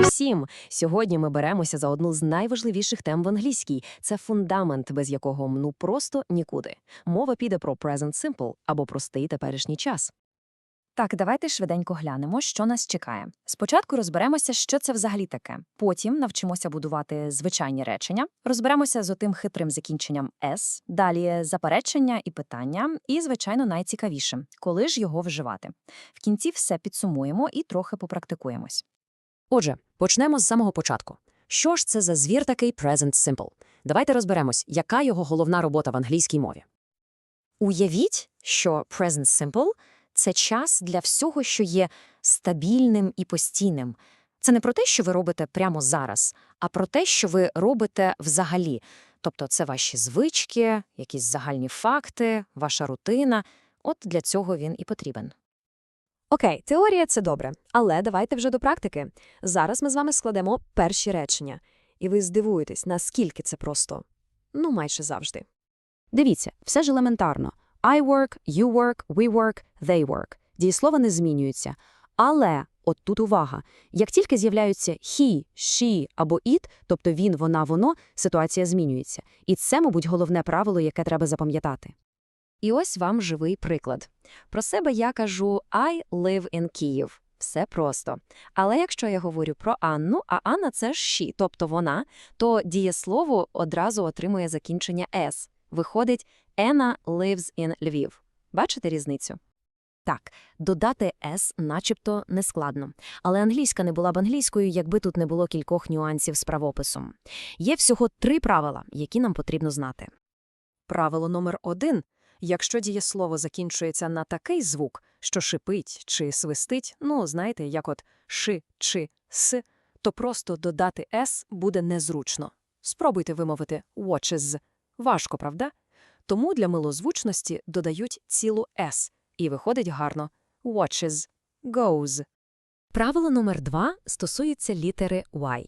Усім! Сьогодні ми беремося за одну з найважливіших тем в англійській. Це фундамент, без якого ну просто нікуди. Мова піде про present simple або простий теперішній час. Так, давайте швиденько глянемо, що нас чекає. Спочатку розберемося, що це взагалі таке. Потім навчимося будувати звичайні речення, розберемося з отим хитрим закінченням «s», далі заперечення і питання, і, звичайно, найцікавіше – коли ж його вживати. В кінці все підсумуємо і трохи попрактикуємось. Отже, почнемо з самого початку. Що ж це за звір такий present simple? Давайте розберемось, яка його головна робота в англійській мові. Уявіть, що present simple – це час для всього, що є стабільним і постійним. Це не про те, що ви робите прямо зараз, а про те, що ви робите взагалі. Тобто це ваші звички, якісь загальні факти, ваша рутина. От для цього він і потрібен. Окей, теорія це добре, але давайте вже до практики. Зараз ми з вами складемо перші речення, і ви здивуєтесь, наскільки це просто. Ну, майже завжди. Дивіться, все ж елементарно. I work, you work, we work, they work. Дієслова не змінюються. Але, от тут увага, як тільки з'являються he, she або it, тобто він, вона, воно, ситуація змінюється. І це, мабуть, головне правило, яке треба запам'ятати. І ось вам живий приклад. Про себе я кажу I live in Kyiv. Все просто. Але якщо я говорю про Анну, а Анна – це ж she, тобто вона, то дієслово одразу отримує закінчення s. Виходить Anna lives in Lviv. Бачите різницю? Так, додати «s» начебто нескладно. Але англійська не була б англійською, якби тут не було кількох нюансів з правописом. Є всього три правила, які нам потрібно знати. Правило номер один. Якщо дієслово закінчується на такий звук, що шипить чи свистить, ну, знаєте, як от ши чи с, то просто додати «с» буде незручно. Спробуйте вимовити «watches». Важко, правда? Тому для милозвучності додають цілу «с», і виходить гарно «watches», «goes». Правило номер два стосується літери Y.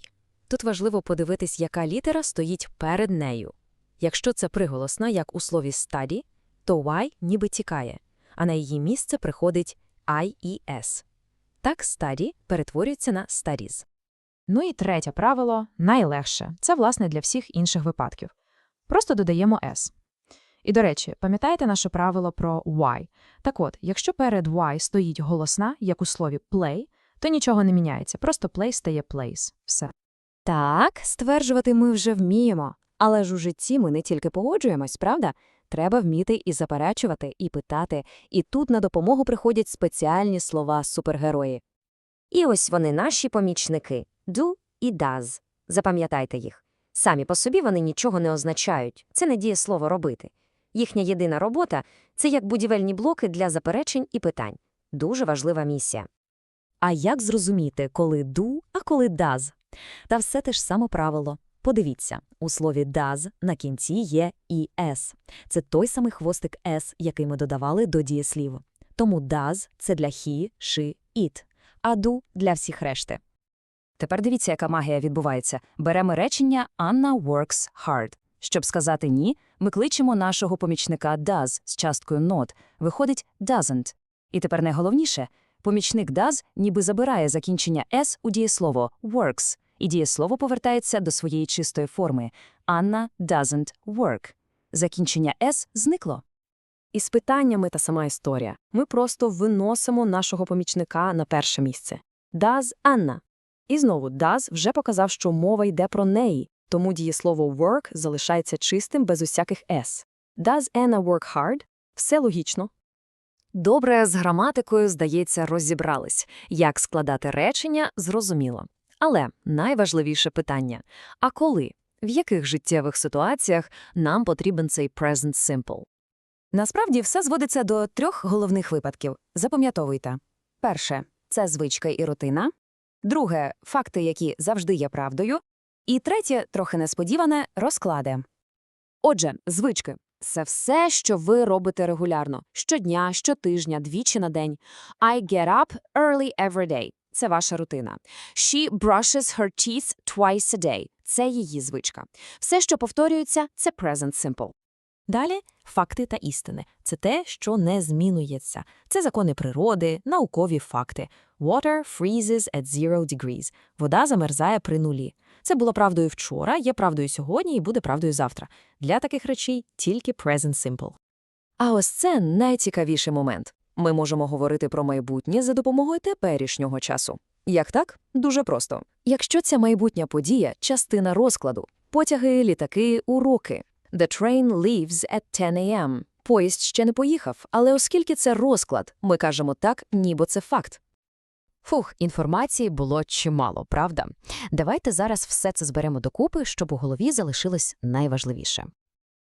Тут важливо подивитись, яка літера стоїть перед нею. Якщо це приголосна, як у слові «study», то Y ніби тікає, а на її місце приходить I і S. Так study перетворюється на studies. Ну і третє правило найлегше. Це, власне, для всіх інших випадків. Просто додаємо S. І, до речі, пам'ятаєте наше правило про Y? Так от, якщо перед Y стоїть голосна, як у слові play, то нічого не міняється, просто play стає place. Все. Так, стверджувати ми вже вміємо. Але ж у житті ми не тільки погоджуємось, правда? Треба вміти і заперечувати, і питати. І тут на допомогу приходять спеціальні слова супергерої. І ось вони наші помічники – do і does. Запам'ятайте їх. Самі по собі вони нічого не означають. Це не дієслово «робити». Їхня єдина робота – це як будівельні блоки для заперечень і питань. Дуже важлива місія. А як зрозуміти, коли do, а коли does? Та все те ж саме правило. Подивіться, у слові does на кінці є і s. Це той самий хвостик s, який ми додавали до дієслів. Тому does – це для he, she, it, а do – для всіх решти. Тепер дивіться, яка магія відбувається. Беремо речення «Anna works hard». Щоб сказати «ні», ми кличемо нашого помічника does з часткою not. Виходить doesn't. І тепер найголовніше – помічник does ніби забирає закінчення s у дієслово works, і дієслово повертається до своєї чистої форми. Anna doesn't work. Закінчення s зникло. Із питаннями та сама історія. Ми просто виносимо нашого помічника на перше місце. Does Анна. І знову does вже показав, що мова йде про неї, тому дієслово work залишається чистим без усяких s. Does Anna work hard? Все логічно. Добре, з граматикою, здається, розібрались. Як складати речення – зрозуміло. Але найважливіше питання – а коли? В яких життєвих ситуаціях нам потрібен цей present simple? Насправді все зводиться до трьох головних випадків. Запам'ятовуйте. Перше – це звичка і рутина. Друге – факти, які завжди є правдою. І третє, трохи несподіване, розклади. Отже, звички – це все, що ви робите регулярно. Щодня, щотижня, двічі на день. I get up early every day – це ваша рутина. She brushes her teeth twice a day – це її звичка. Все, що повторюється – це present simple. Далі факти та істини. Це те, що не змінюється. Це закони природи, наукові факти. Water freezes at zero degrees. Вода замерзає при нулі. Це було правдою вчора, є правдою сьогодні і буде правдою завтра. Для таких речей тільки present simple. А ось це найцікавіший момент. Ми можемо говорити про майбутнє за допомогою теперішнього часу. Як так? Дуже просто. Якщо ця майбутня подія – частина розкладу, потяги, літаки, уроки. The train leaves at 10 a.m. Поїзд ще не поїхав, але оскільки це розклад, ми кажемо так, ніби це факт. Фух, інформації було чимало, правда? Давайте зараз все це зберемо докупи, щоб у голові залишилось найважливіше.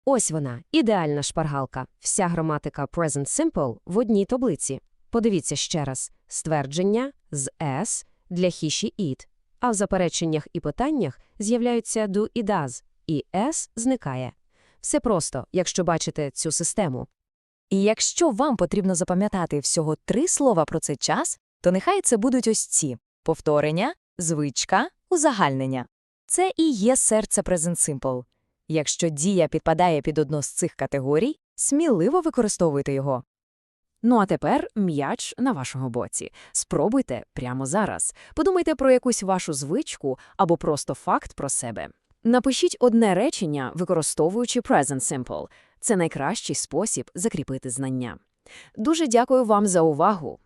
Ось вона, ідеальна шпаргалка. Вся граматика present simple в одній таблиці. Подивіться ще раз. Ствердження з «s» для she, it. А в запереченнях і питаннях з'являються do і does, і «s» зникає. Все просто, якщо бачите цю систему. І якщо вам потрібно запам'ятати всього три слова про цей час, то нехай це будуть ось ці – повторення, звичка, узагальнення. Це і є серце Present Simple. Якщо дія підпадає під одну з цих категорій, сміливо використовуйте його. Ну а тепер м'яч на вашому боці. Спробуйте прямо зараз. Подумайте про якусь вашу звичку або просто факт про себе. Напишіть одне речення, використовуючи Present Simple. Це найкращий спосіб закріпити знання. Дуже дякую вам за увагу.